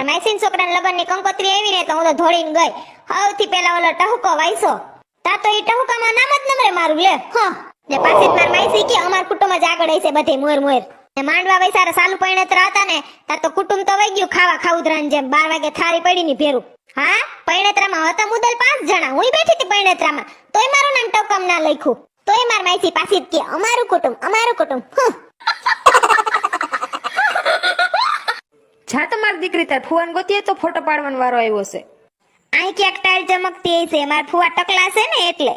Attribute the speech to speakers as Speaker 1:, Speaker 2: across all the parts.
Speaker 1: મારા માસીન છોકરાના લગ્નની કંકોત્રી આવી ને તો હું તો ધોળીને ગઈ. સૌથી પહેલા ઓલો ટહુકો વાયસો. તા તો એ ટહુકામાં નામ જ નમરે મારું લે. હ. ને પાછી માર માસી કે અમાર કુટુંબમાં જ આગળ હશે બધે મોર મોર. ને માંડવા વૈસારા સાલુ પૈણેતરા હતા ને, તા તો કુટુંબ તો વઈ ગયું ખાવા ખાઉદરાની જેમ બાર વાગે થારી પડી ની ભેરું. હા? પૈણેતરામાં હતા મુદલ પાંચ જણા. હું બેઠી હતી પૈણેતરામાં. તોય મારું નામ ટોકમ ના લખ્યું. તોય માર માસી પાછી કે અમારું કુટુંબ અમારું કુટુંબ. હમ.
Speaker 2: જા તમારી દીકરી તાર ફુવાન ગોતીએ તો ફોટો પાડવાનો વારો આવ્યો છે.
Speaker 1: અહીં ક્યાંક ટાઈલ ચમકતી છે માર ફુવા ટકલા છે ને એટલે.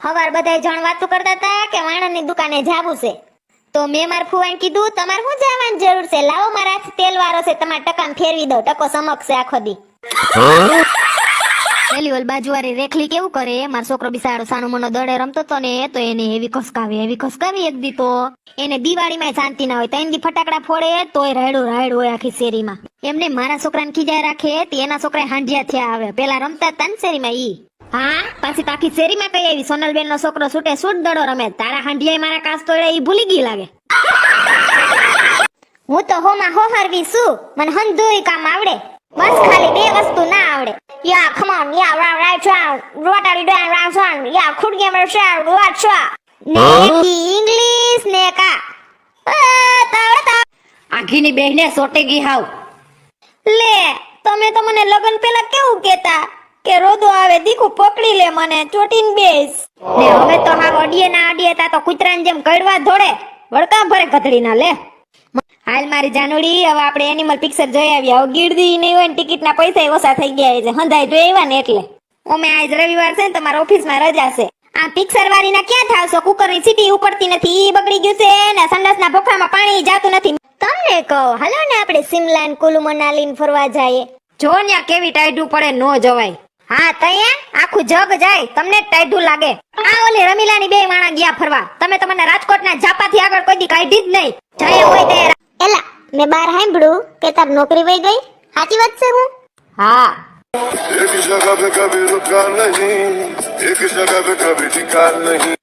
Speaker 1: હવાર બધા જણ વાતું કરતા હતા કે વાણાની દુકાને જાવું છે. તો મેં માર ફુવાને કીધું તમારે શું જવાની જરૂર છે? લાવો મારા હાથ તેલ વાળો છે. તમારા ટકામ ફેરવી દો ટકો સમકશે આખો દી. પેલી ઓલ બાજુવાળી રેખલી કેવું કરે? મારો છોકરો બિસાડો સાનો મનો દડે રમતો તો ને, તો એને એવી ખસકાવી એવી ખસકાવી એક દી તો. એને દિવાળીમાં શાંતિ ના હોય ત્રણ દી ફટાકડા ફોડે, તોય રાયડો રાયડ હોય આખી શેરીમાં. એમને મારા છોકરાને ખીજાય રાખે, તે એના છોકરા હાંડિયા થયા આવે. પેલા રમતા હતા શેરીમાં ઈ. હા? પાછી તો આખી શેરીમાં કઈ આવી? સોનલબેન નો છોકરો છૂટે છૂટ દડો રમે? તારા હાંડિયા મારા કાસ તોડે ઈ ભૂલી ગઈ લાગે. હું તો હોમાં હોહરવી છું. મને હંધુય કામ આવડે. બસ ખાલી બે વસ્તુ ના આવડે. યા કમ ઓન યા રા રા ચા રોટાડી ડોન રા સોન યા ખુડગે મર શા રોટ શા ને કી ઇંગ્લિશ ને કા અ, તાવડતા
Speaker 2: આઘીની બેહને સોટે ગઈ હાવ.
Speaker 1: લે તમે તો મને લગન પેલા કેવું કેતા કે રોદો આવે દીકુ પકડી લે મને ચોટીન બેસ. ને હવે તો હાવ અડીએ ના અડીએ તા તો કૂતરાની જેમ કડવા ધોડે વળકા ભરે ગધડી ના લે. હાલ મારી જાનુડી હવે આપણે એનિમલ પિક્ચર જોઈ આવ્યા હવે ગીરદી નહીં હોય ને ટિકિટ ના પૈસા ઓછા થઈ ગયા છે. હંધાઈ જોઈ આવ્યા ને એટલે. ઓમે આજ રવિવાર છે ને તમારા ઓફિસમાં રજા છે. આ પિક્ચર વાળી ના ક્યાં થાવશો? કુકરની સીટી ઉપડતી નથી ઈ બગડી ગયું છે ને સંડાસના ભોખામાં પાણી જાતું નથી. તમને કહો હાલો ને આપણે સિમલા ને કુલુ મનાલી ને ફરવા જઈએ.
Speaker 2: જો ન્યા કેવી ટાઈડું પડે નો જવાય.
Speaker 1: હા તૈયાર? આખું જગ જાય. તમને જ ટાઈઢું લાગે. આ ઓલી રમીલાની બે માણા ગયા ફરવા. તમે તમારા રાજકોટ ના રાજકોટના ઝાપાથી આગળ કોઈ દી કાઢી જ નહીં. જઈએ હોય તે એલા મેં બાર સાંભળ્યું કે તાર નોકરી વઈ ગઈ સાચી વાત છે હું
Speaker 2: હા
Speaker 3: एक जगह पे कभी रुका नहीं एक जगह पे कभी टिका नहीं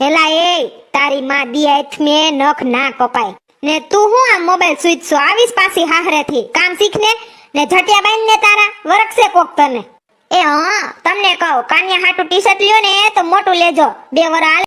Speaker 1: એલા એ તારી માં દિયાથ મે નખ ના કપાય ને તું હું આ મોબાઈલ સ્વિચ છો આવીશ પાછી હાહરેથી કામ શીખ ને ને ઝટિયા બાંધ ને તારા વરખશે કોક તને એ હા તમને કહું કાનિયા હાટુ ટી શર્ટ લ્યો ને તો મોટું લેજો બે વર હાલે